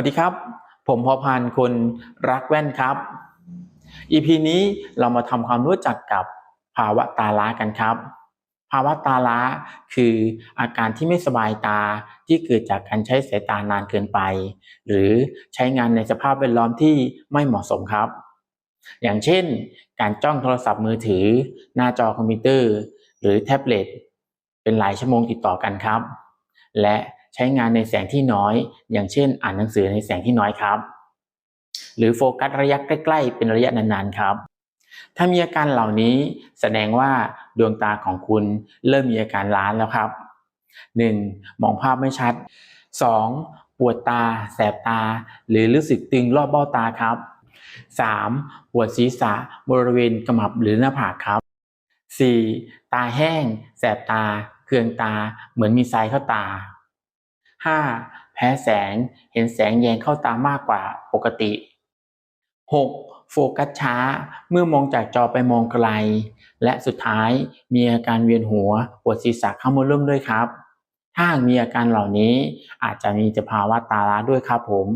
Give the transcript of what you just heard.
วัสดีครับ ผมพอพานคนรักแว่นครับ EP นี้เรามาทำความรู้จักกับภาวะตาล้ากันครับ ภาวะตาล้าคืออาการที่ไม่สบายตาที่เกิดจากการใช้สายตานานเกินไป หรือใช้งานในสภาพแวดล้อมที่ไม่เหมาะสมครับ อย่างเช่น การจ้องโทรศัพท์มือถือ หน้าจอคอมพิวเตอร์ หรือแท็บเล็ตเป็นหลายชั่วโมงติดต่อกันครับ และ ใช้งานในแสงที่น้อย อย่างเช่น อ่านหนังสือในแสงที่น้อยครับ หรือโฟกัสระยะใกล้ ๆ เป็นระยะนานๆครับ ถ้ามีอาการเหล่านี้แสดงว่าดวงตาของคุณเริ่มมีอาการล้านแล้วครับ 1. มองภาพไม่ชัด 2. ปวดตา แสบตา หรือรู้สึกตึงรอบเบ้าตาครับ 3. ปวดศีรษะบริเวณกระหมับหรือหน้าผากครับ 4. ตาแห้ง แสบตา เคืองตา เหมือนมีทรายเข้าตา 5. แพ้แสง เห็นแสงแยงเข้าตามากกว่าปกติ 6. โฟกัสช้า เมื่อมองจากจอไปมองไกล และสุดท้ายมีอาการเวียนหัว ปวดศีรษะเข้ามาเริ่มด้วยครับ ถ้ามีอาการเหล่านี้อาจจะมีจะภาวะตาล้าด้วยครับผม